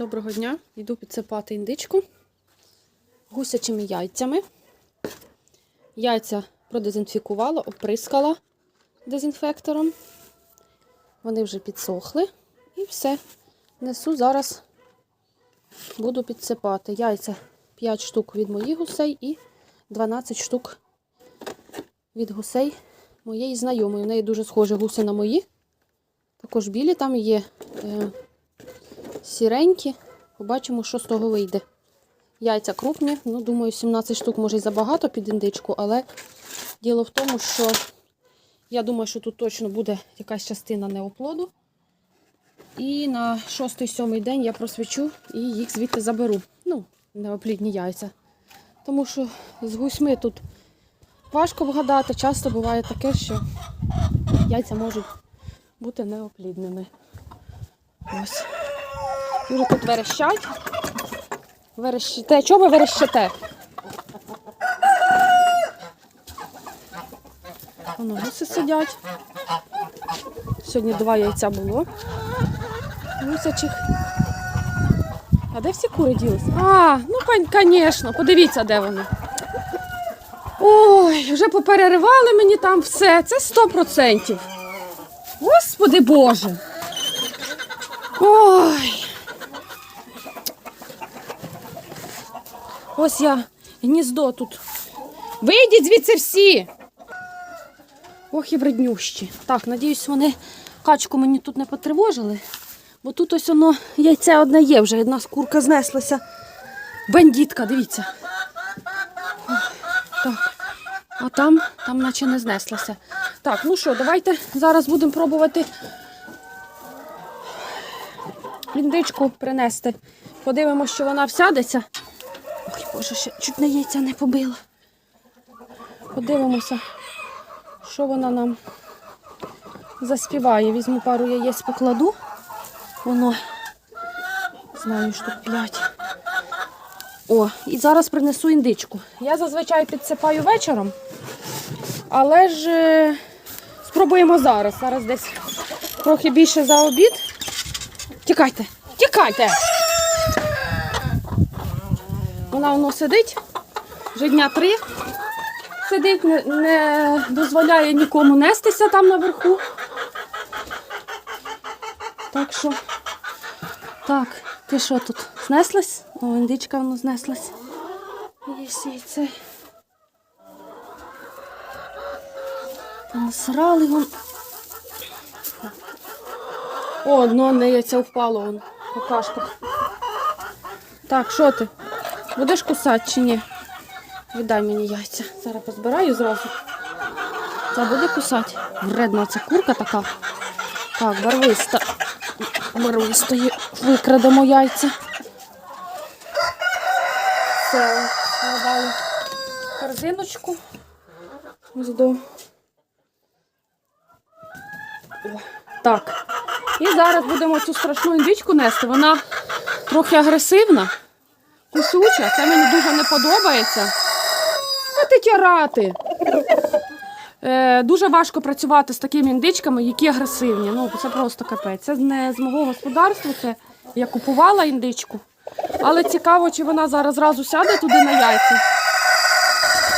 Доброго дня. Йду підсипати індичку гусячими яйцями. Яйця продезінфікувала, оприскала дезінфектором. Вони вже підсохли. І все. Несу зараз, буду підсипати. Яйця 5 штук від моїх гусей і 12 штук від гусей моєї знайомої. У неї дуже схожі гуси на мої. Також білі там є. Сіренькі. Побачимо, що з того вийде. Яйця крупні, ну, думаю, 17 штук може й забагато під індичку, але діло в тому, що я думаю, що тут точно буде якась частина неоплоду. І на 6-7 день я просвічу і їх звідти заберу. Ну, неоплідні яйця. Тому що з гусьми тут важко вгадати. Часто буває таке, що яйця можуть бути неоплідними. Ось. Дуже тут верещать. Верещите. Чого ви верещите? Воно гуси сидять. Сьогодні два яйця було. Гусячих. А де всі кури ділися? А, ну, звісно, подивіться, де вони. Ой, вже попереривали мені там все. Це 100%. Господи Боже. Ой. Ось я гніздо тут. Вийдіть звідси всі. Ох і вреднющі. Так, надіюсь, вони качку мені тут не потривожили. Бо тут ось воно яйце одне є, вже одна скурка знеслася. Бандітка, дивіться. Так. А там, там наче не знеслася. Так, ну що, давайте зараз будемо пробувати індичку принести. Подивимося, що вона всядеться. Боже, ще чуть на яйця не побила. Подивимося, що вона нам заспіває. Візьму пару яєць покладу. Воно, знаю, штук 5. О, і зараз принесу індичку. Я зазвичай підсипаю вечором, але ж е, спробуємо зараз. Зараз десь трохи більше за обід. Тікайте, тікайте! Вона воно сидить, вже дня три. Сидить, не, не дозволяє нікому нестися там наверху. Так що, так, ти що тут? Знеслась? О, індичка воно знеслась. Є яйце. Насрали вон. О, одно не яйце впало вон. Какашка. Так, що ти? Будеш кусати чи ні? Віддай мені яйця. Зараз позбираю зразу. Це буде кусати. Вредна ця курка така. Так, барвиста. Барвистої викрадемо яйця. Все, складаю корзиночку. Ось до. Так. І зараз будемо цю страшну індичку нести. Вона трохи агресивна, кусюча. Це мені дуже не подобається. А ти тярати. Е, дуже важко працювати з такими індичками, які агресивні. Ну, це просто капець. Це не з мого господарства, це я купувала індичку. Але цікаво, чи вона зараз зразу сяде туди на яйця.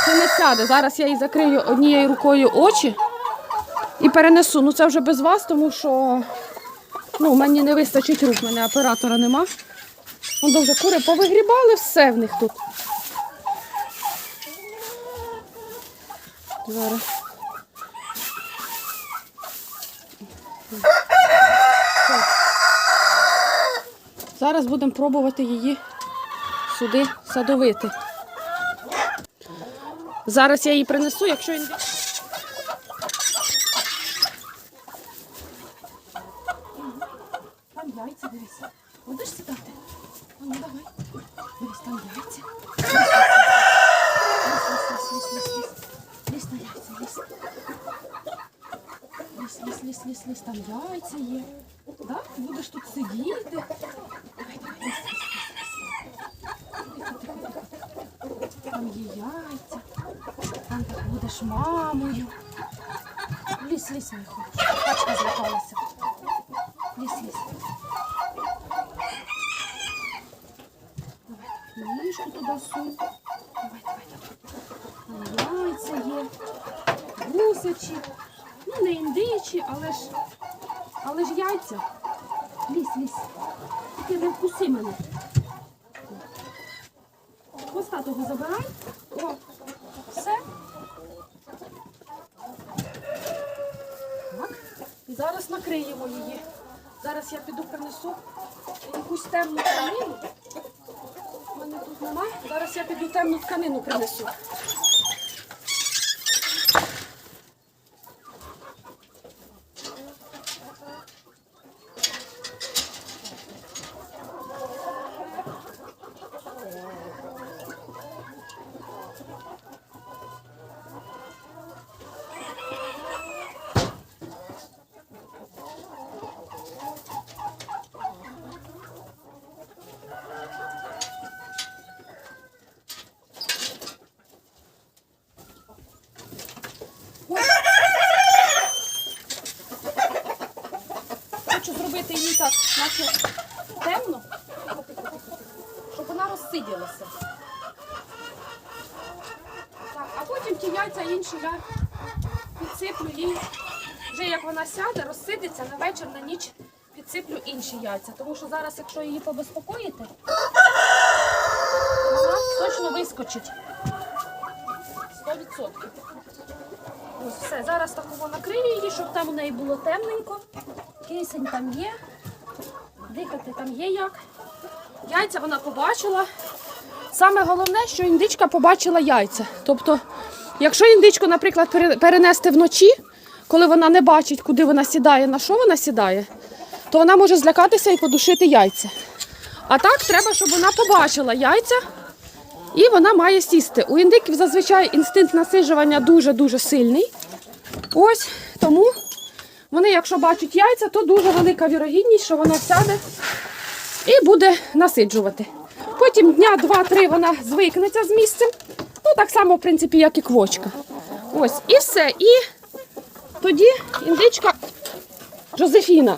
Чи не сяде. Зараз я їй закрию однією рукою очі і перенесу. Ну це вже без вас, тому що ну, мені не вистачить рук, мене оператора нема. Вон вже кури повигрібали все в них тут. Зараз. Будемо пробувати її сюди садовити. Зараз я її принесу, якщо інди- Там яйця, дивися. Будеш сідати? А ну давай. Дивись, там яйця. Лізь, лізь, лізь, лізь, лізь. Лізь на яйця, лізь. Лізь, лізь, лізь, лізь, лізь, там яйця є. Да? Ти будеш тут сидіти. Давай, давай, лізь, лізь, лізь, лізь. Там є яйця. Там ти будеш мамою. Лізь, лізь, мій хороший. Індичку туди сунь. Давай, давай, давай. Яйця є, гусячі. Ну, не індичі, але ж, але ж яйця. Лізь, лізь. Тільки не вкуси мене. Хвоста того забирай. О, все. Так. І зараз накриємо її. Зараз я піду принесу якусь темну тканину. У мене тут немає. Зараз я піду темну тканину принесу. Хочу зробити її так, наче темно, щоб вона розсиділася. Так, а потім ті я підсиплю їй. Вже як вона сяде, розсидиться, на вечір, на ніч підсиплю інші яйця. Тому що зараз, якщо її побезпокоїти, вона точно вискочить. 100%. Ось все. Зараз такого накрию її, щоб там у неї було темненько. Кисень там є. Дихати там є як. Яйця вона побачила. Саме головне, що індичка побачила яйця. Тобто, якщо індичку, наприклад, перенести вночі, коли вона не бачить, куди вона сідає, на що вона сідає, то вона може злякатися і подушити яйця. А так треба, щоб вона побачила яйця і вона має сісти. У індиків зазвичай інстинкт насиджування дуже-дуже сильний. Ось тому вони, якщо бачать яйця, то дуже велика вірогідність, що вона сяде і буде насиджувати. Потім дня два-три вона звикнеться з місцем. Ну, так само, в принципі, як і квочка. Ось, і все. І тоді індичка Жозефіна.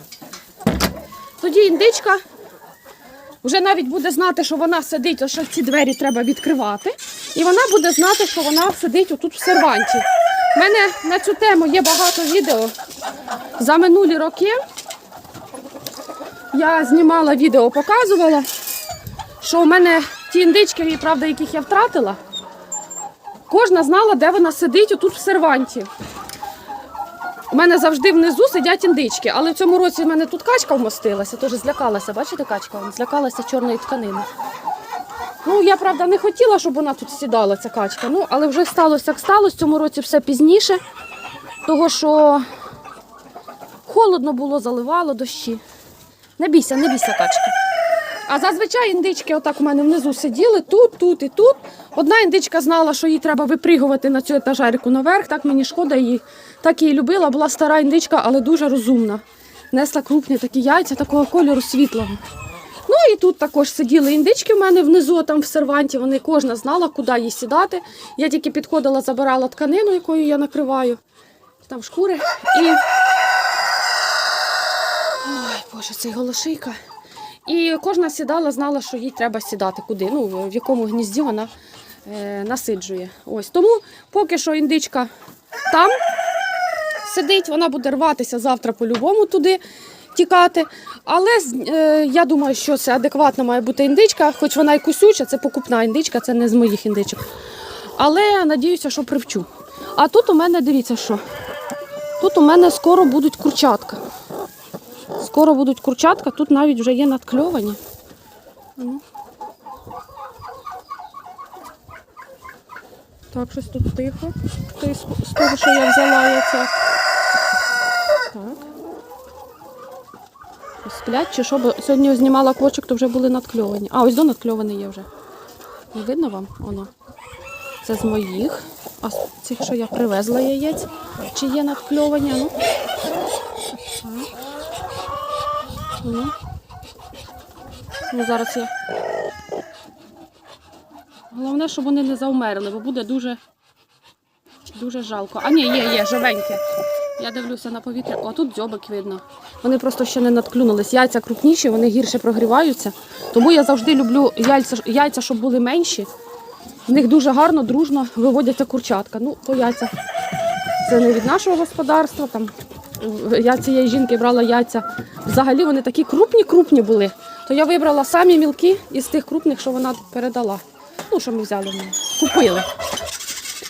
Тоді індичка вже навіть буде знати, що вона сидить, що ці двері треба відкривати. І вона буде знати, що вона сидить отут в серванті. У мене на цю тему є багато відео за минулі роки. Я знімала відео, показувала, що у мене ті індички, правда, яких я втратила, кожна знала, де вона сидить отут в серванті. У мене завжди внизу сидять індички, але в цьому році в мене тут качка вмостилася, теж злякалася. Бачите, качка? Злякалася чорної тканини. Ну, я правда не хотіла, щоб вона тут сідала, ця качка. Ну, але вже сталося, як сталося. Цьому році все пізніше, того що холодно було, заливало дощі. Не бійся, не бійся, качка. А зазвичай індички отак у мене внизу сиділи, тут, тут і тут. Одна індичка знала, що їй треба випригувати на цю етажерку наверх. Так мені шкода її. Так її любила, була стара індичка, але дуже розумна. Несла крупні такі яйця такого кольору світлого. Ну і тут також сиділи індички в мене внизу, там в серванті. Вони кожна знала, куди їй сідати. Я тільки підходила, забирала тканину, якою я накриваю. Там шкури. І. Ой, Боже, цей голошийка. І кожна сідала, знала, що їй треба сідати куди, ну, в якому гнізді вона е, насиджує. Ось. Тому поки що індичка там сидить, вона буде рватися завтра по-любому туди тікати. Але е, я думаю, що це адекватна має бути індичка, хоч вона і кусюча, це покупна індичка, це не з моїх індичок. Але надіюся, що привчу. А тут у мене, дивіться, що. Тут у мене скоро будуть курчатка. Скоро будуть курчатка, тут навіть вже є надкльовані. Ну. Так, щось тут тихо. З того, що я взяла яйця. Так. Сплять чи що? Бо сьогодні знімала квочок, то вже були надкльовані. А, ось до надкльований є вже. Не видно вам? Воно. Це з моїх. А з цих, що я привезла яєць, чи є надкльовані? Ну. Так. Ну. ну, зараз я. Головне, щоб вони не завмерли, бо буде дуже, дуже жалко. А ні, є, є, живеньке. Я дивлюся на повітря. О, тут дзьобик видно. Вони просто ще не надклюнулись. Яйця крупніші, вони гірше прогріваються. Тому я завжди люблю яйця, яйця щоб були менші. В них дуже гарно, дружно виводяться курчатка. Ну, то яйця це не від нашого господарства. Там я цієї жінки брала яйця. Взагалі вони такі крупні-крупні були. То я вибрала самі мілкі із тих крупних, що вона передала. Ну, що ми взяли неї. Купили.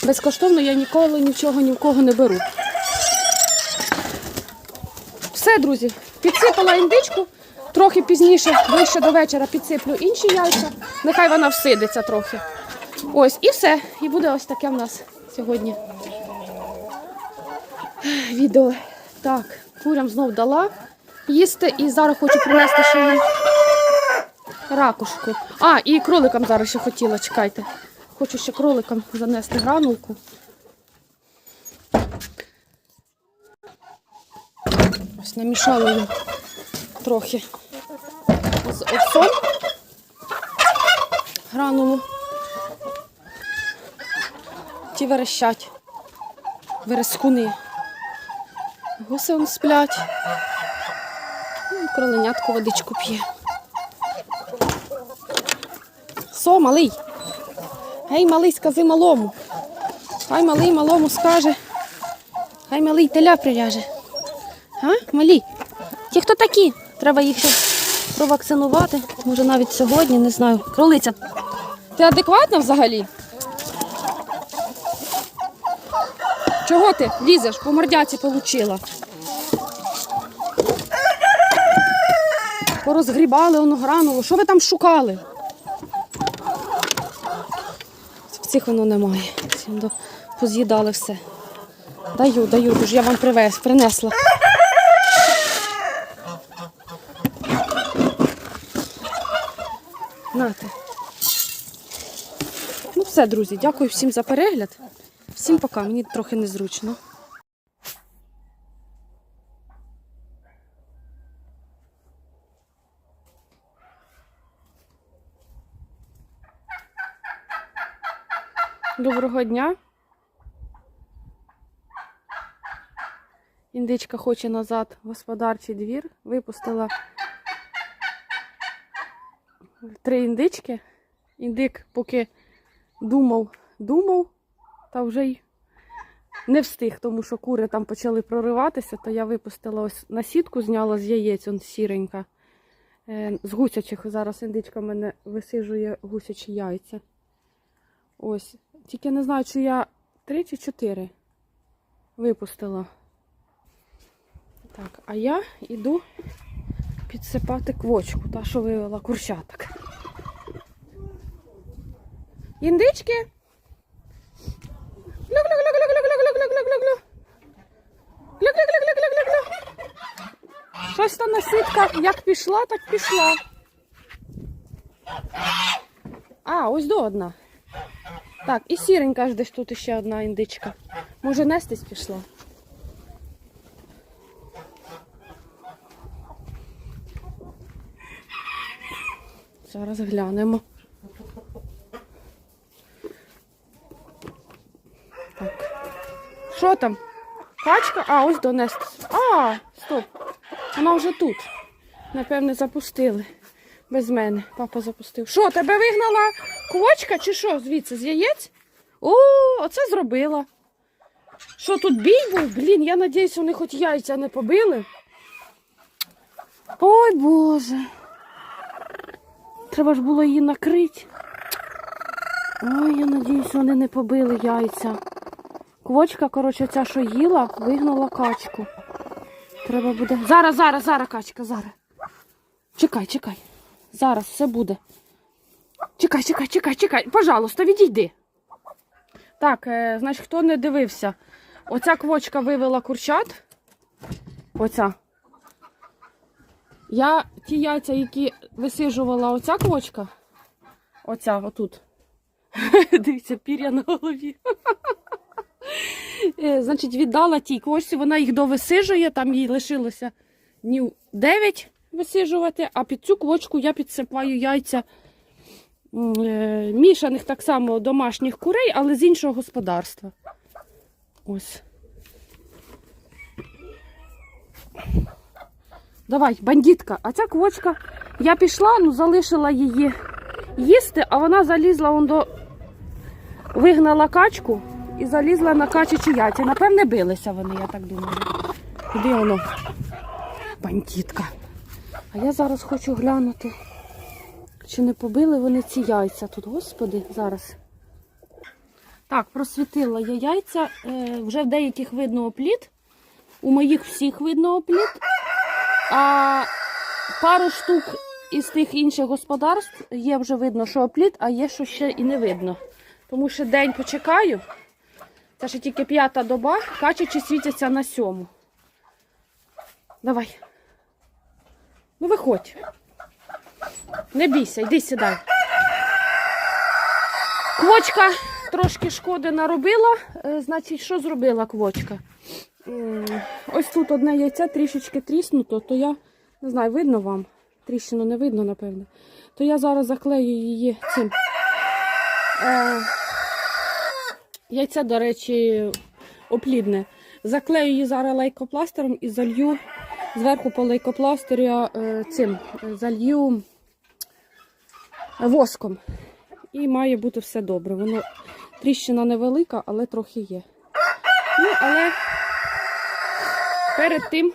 Безкоштовно я ніколи нічого ні в кого не беру. Все, друзі, підсипала індичку. Трохи пізніше, ближче до вечора, підсиплю інші яйця. Нехай вона всидиться трохи. Ось, і все. І буде ось таке в нас сьогодні відео. Так, курям знов дала їсти і зараз хочу принести ще їм ракушку. А, і кроликам зараз ще хотіла, чекайте. Хочу ще кроликам занести гранулку. Ось намішала їм трохи з овсом гранулу. Ті верещать. Верескуни. Гуси он сплять. Ну, і водичку п'є. Со, малий. Гей, малий, скажи малому. Хай малий малому скаже. Хай малий теля прив'яже. А, малі? Ті хто такі? Треба їх провакцинувати. Може навіть сьогодні, не знаю. Кролиця. Ти адекватна взагалі? Чого ти лізеш? По мордяці получила. Порозгрібали воно гранулу. Що ви там шукали? Цих воно немає. Поз'їдали все. Даю, даю, дуже я вам привез, принесла. Нате. Ну все, друзі, дякую всім за перегляд. Всім пока, мені трохи незручно. Доброго дня. Індичка хоче назад в господарчий двір. Випустила три індички. Індик поки думав, думав, та вже й не встиг, тому що кури там почали прориватися, то я випустила ось на сітку, зняла з яєць, он сіренька. Е, З гусячих зараз індичка мене висижує гусячі яйця. Ось. Тільки не знаю, чи я три чи чотири випустила. Так, а я йду підсипати квочку, та що вивела курчаток. Індички. Щось там наситка як пішла, так пішла. А, ось до одна. Так, і сіренька ж десь тут ще одна індичка. Може, нестись пішла. Зараз глянемо. Що там? Качка? А, ось донестись. А, стоп. Вона вже тут. Напевне, запустили. Без мене. Папа запустив. Що, тебе вигнала квочка чи що? Звідси з яєць? О, оце зробила. Що тут бій був? Блін, я надіюсь, вони хоч яйця не побили. Ой Боже. Треба ж було її накрити. Ой, я надіюсь, вони не побили яйця. Квочка, коротше, ця, що їла, вигнала качку. Треба буде. Зараз, зараз, зараз, качка, зараз. Чекай, чекай. Зараз все буде. Чекай, чекай, чекай, чекай. Пожалуйста, відійди. Так, е, значить, хто не дивився, оця квочка вивела курчат. Оця. Я ті яйця, які висижувала оця квочка. Оця, отут. Дивіться, пір'я на голові. Е, Значить, віддала тій квочці, вона їх довисижує, там їй лишилося днів 9 висижувати, а під цю квочку я підсипаю яйця е, мішаних так само домашніх курей, але з іншого господарства. Ось. Давай, бандитка. А ця квочка, я пішла, ну залишила її їсти, а вона залізла он до. Вигнала качку і залізла на качачі яйця. Напевне, билися вони, я так думаю. Куди воно? Бандитка. А я зараз хочу глянути, чи не побили вони ці яйця тут, господи, зараз. Так, просвітила я яйця. Е, вже в деяких видно опліт. У моїх всіх видно опліт. А пару штук із тих інших господарств є вже видно, що опліт, а є, що ще і не видно. Тому що день почекаю. Це ще тільки п'ята доба, качачі світяться на сьому. Давай. Ну виходь. Не бійся, йди сідай. Квочка трошки шкоди наробила. Е, Значить, що зробила квочка? Ось тут одне яйце трішечки тріснуто, то я не знаю, видно вам. Тріщину не видно, напевно. То я зараз заклею її цим. Е, яйце, до речі, оплідне. Заклею її зараз лейкопластером і залью зверху по лейкопластирю е, цим е, залью воском. І має бути все добре. Воно тріщина невелика, але трохи є. Ну, але перед тим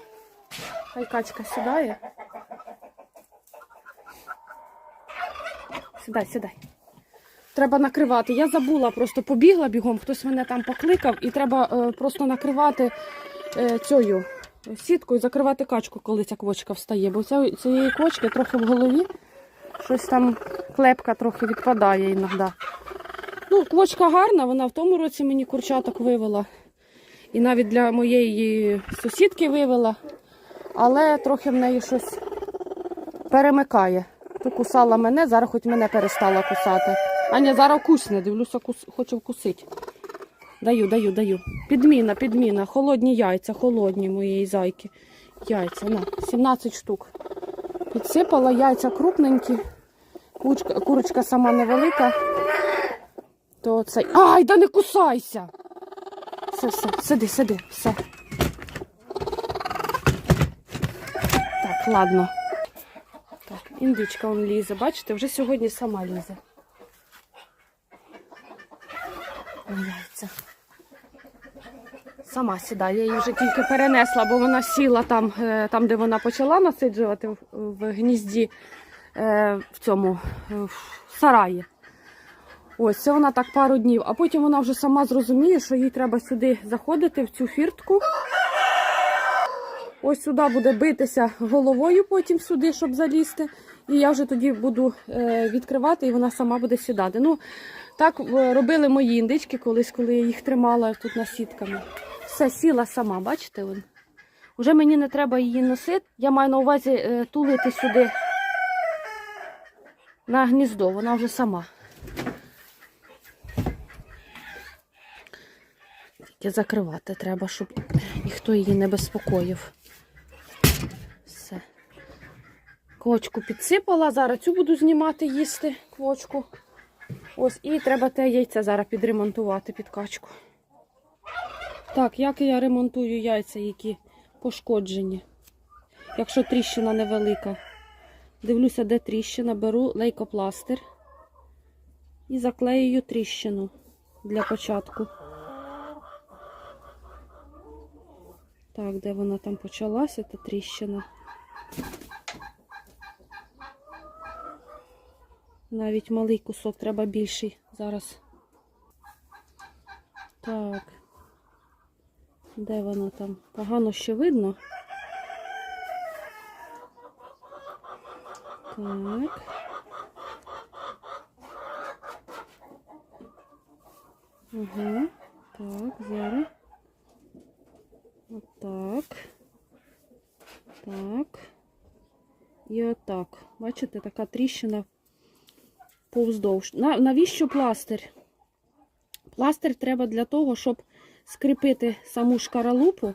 хай качка сідає. Сідай, сідай. Треба накривати. Я забула, просто побігла бігом, хтось мене там покликав, і треба е, просто накривати е, цією сіткою, закривати качку, коли ця квочка встає. Бо ця, цієї квочки трохи в голові щось там клепка трохи відпадає іноді. Ну, квочка гарна, вона в тому році мені курчаток вивела. І навіть для моєї сусідки вивела. Але трохи в неї щось перемикає. То кусала мене, зараз хоч мене перестала кусати. Аня зараз кусне, дивлюся, кус... хоче вкусити. Даю, даю, даю. Підміна, підміна. Холодні яйця, холодні моєї зайки. Яйця, на, 17 штук. Підсипала яйця крупненькі. Кучка, курочка сама невелика. То цей. Ай, да не кусайся! Все, все, сиди, сиди, все. Так, ладно. Так, індичка он лізе. Бачите, вже сьогодні сама лізе. Ой, Яйця. Сама сідає, я її вже тільки перенесла, бо вона сіла там, е, там де вона почала насиджувати в, гнізді е, в цьому е, в сараї. Ось це вона так пару днів, а потім вона вже сама зрозуміє, що їй треба сюди заходити, в цю фіртку. Ось сюди буде битися головою потім сюди, щоб залізти. І я вже тоді буду відкривати, і вона сама буде сідати. Ну, так робили мої індички колись, коли я їх тримала тут на сітками. Все, сіла сама, бачите? Вон. Уже мені не треба її носити. Я маю на увазі е, тулити сюди на гніздо, вона вже сама. Тільки закривати треба, щоб ніхто її не безпокоїв. Все. Квочку підсипала, зараз цю буду знімати, їсти квочку. Ось, і треба те яйце зараз підремонтувати під качку. Так, як я ремонтую яйця, які пошкоджені. Якщо тріщина невелика. Дивлюся, де тріщина, беру лейкопластир і заклеюю тріщину для початку. Так, де вона там почалася, та тріщина. Навіть малий кусок, треба більший зараз. Так. Де вона там? Погано ще видно. Так. Ага. Так, зараз. Отак. Так. І отак. Бачите, така тріщина повздовж. На, навіщо пластир? Пластир треба для того, щоб скріпити саму шкаралупу.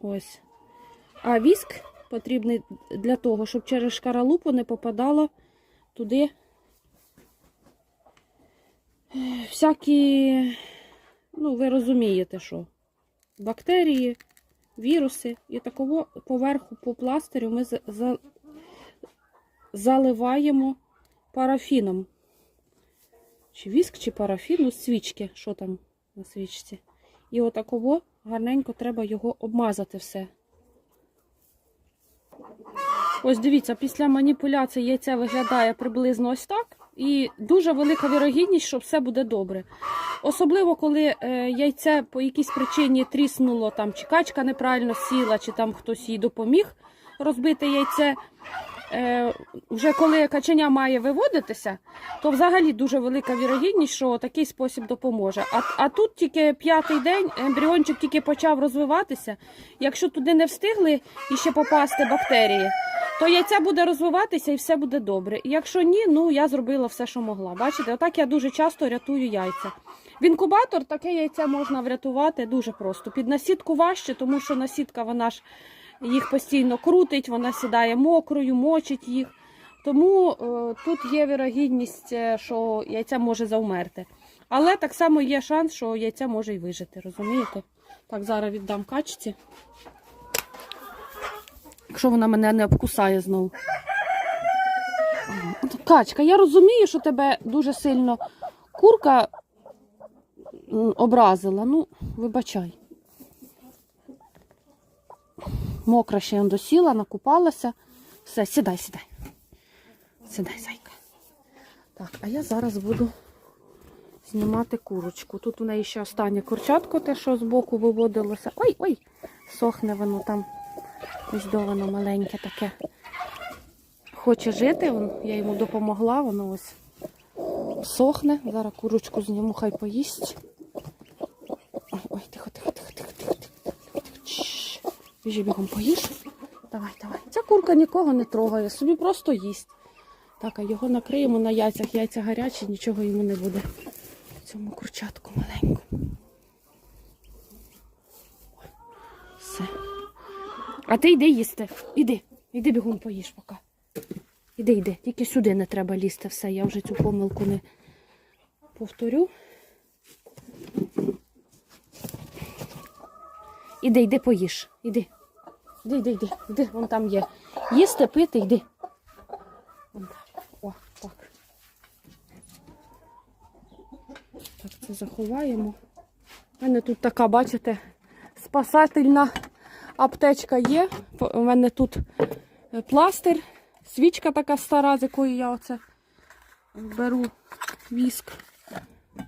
Ось. А віск потрібний для того, щоб через шкаралупу не попадало туди е, всякі ну, ви розумієте, що бактерії, віруси, і такого поверху по пластирю ми за, за, заливаємо парафіном. Чи віск, чи парафін, ну, свічки, що там на свічці. І отаково гарненько треба його обмазати все. Ось дивіться, після маніпуляції яйця виглядає приблизно ось так. І дуже велика вірогідність, що все буде добре. Особливо, коли е, яйце по якійсь причині тріснуло, там, чи качка неправильно сіла, чи там хтось їй допоміг розбити яйце. Е, вже коли каченя має виводитися, то взагалі дуже велика вірогідність, що такий спосіб допоможе. А, а тут тільки п'ятий день, ембріончик тільки почав розвиватися. Якщо туди не встигли іще попасти бактерії, то яйця буде розвиватися і все буде добре. І якщо ні, ну я зробила все, що могла. Бачите, отак я дуже часто рятую яйця. В інкубатор таке яйце можна врятувати дуже просто. Під насідку важче, тому що насідка вона ж їх постійно крутить, вона сідає мокрою, мочить їх. Тому е, тут є вірогідність, е, що яйця може завмерти. Але так само є шанс, що яйця може й вижити, розумієте? Так, зараз віддам качці. Якщо вона мене не обкусає знову. Качка, я розумію, що тебе дуже сильно курка образила. Ну, вибачай. Мокра ще он досіла, накупалася. Все, сідай, сідай. Сідай, зайка. Так, а я зараз буду знімати курочку. Тут у неї ще останнє курчатко, те, що збоку виводилося. Ой, ой, сохне воно там. Ось маленьке таке. Хоче жити, я йому допомогла, воно ось сохне. Зараз курочку зніму, хай поїсть. Ой, ой, тихо, тихо, тихо, тихо, тихо, тихо, тихо. Чш. Біжи бігом поїж. Давай, давай. Ця курка нікого не трогає, собі просто їсть. Так, а його накриємо на яйцях. Яйця гарячі, нічого йому не буде. Цьому курчатку маленькому. Все. А ти йди їсти. Іди, іди бігом поїж поки. Іди, йди. Тільки сюди не треба лізти все. Я вже цю помилку не повторю. Іди, йди поїж. Іди. Іди, йди, йди, йди, вон там є. Їсти, пити, йди. Вон там. О, так. Так, це заховаємо. У мене тут така, бачите, спасательна аптечка є. У мене тут е, пластир, свічка така стара, з якої я оце беру віск,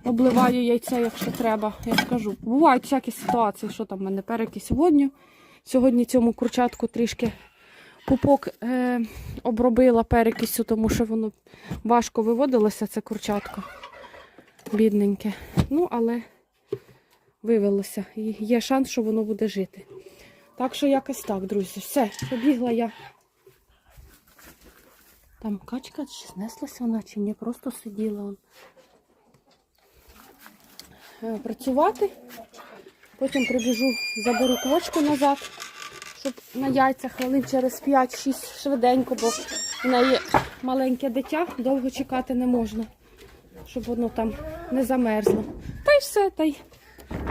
обливаю яйце, якщо треба. Я ж кажу, бувають всякі ситуації, що там в мене перекись водню. Сьогодні цьому курчатку трішки пупок е, обробила перекисю, тому що воно важко виводилося, це курчатко. Бідненьке. Ну, але вивелося. І є шанс, що воно буде жити. Так що якось так, друзі. Все, побігла я. Там качка чи знеслася вона, чи ні, просто сиділа. Е, Працювати. Потім прибіжу, заберу квочку назад, щоб на яйцях хвилин через 5-6 швиденько, бо в неї маленьке дитя, довго чекати не можна, щоб воно там не замерзло. Та й все, та й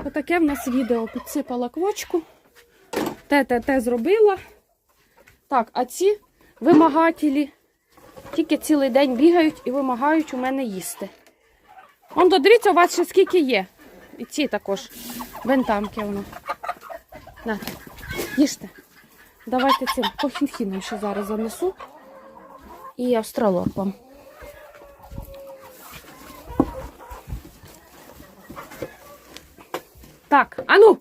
отаке в нас відео. Підсипала квочку. Те, те, те зробила. Так, а ці вимагателі тільки цілий день бігають і вимагають у мене їсти. Он дивіться, у вас ще скільки є. І ці також бентамки воно. На, їжте. Давайте цим кофінхіном ще зараз занесу. І австралорпом. Так, ану,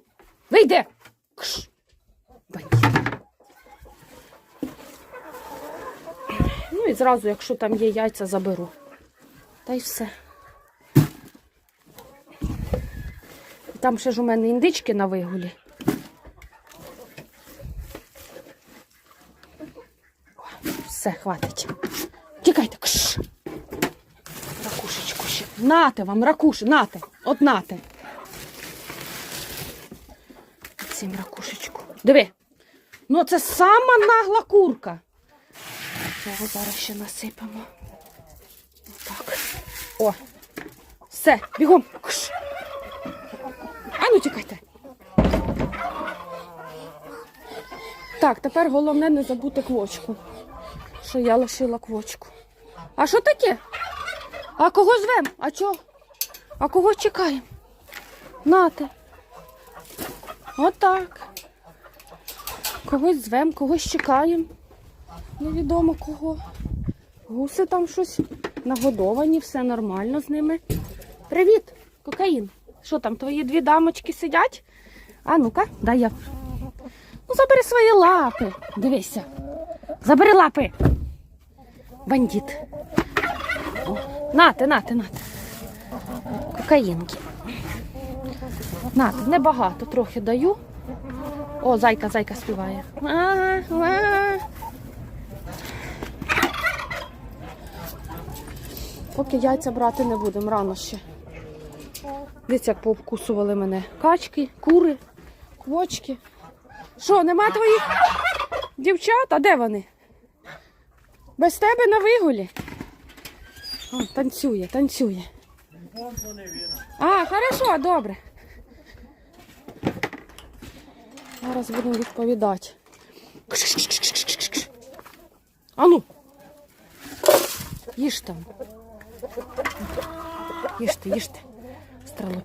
вийди! Кш. Ну і зразу, якщо там є яйця, заберу. Та й все. Там ще ж у мене індички на вигулі. Все, хватить. Тікайте. Кш. Ракушечку ще. Нате вам, ракуші, нате. От нате. Цим ракушечку. Диви. Ну це сама нагла курка. Його зараз ще насипемо. Отак. О. Все, бігом. Кш. Ну. Так, тепер головне не забути квочку. Що я лишила квочку. А що таке? А кого звем? А чого? А кого чекаємо? Нате. Отак. Когось звем, когось чекаємо. Невідомо кого. Гуси там щось нагодовані, все нормально з ними. Привіт, кокаїн. Що там, твої дві дамочки сидять? А ну-ка, дай я. Ну, забери свої лапи. Дивися. Забери лапи. Бандит. О, нате, нате, нате. Кокаїнки. Нате, небагато, трохи даю. О, зайка, зайка співає. Поки яйця брати не будемо, рано ще. Дивіться, як пообкусували мене. Качки, кури, квочки. Що, нема твоїх дівчат? А де вони? Без тебе на вигулі? О, танцює, танцює. А, хорошо, добре. Зараз будемо відповідати. А ну. Їж там. Їжте, їжте. Стралопі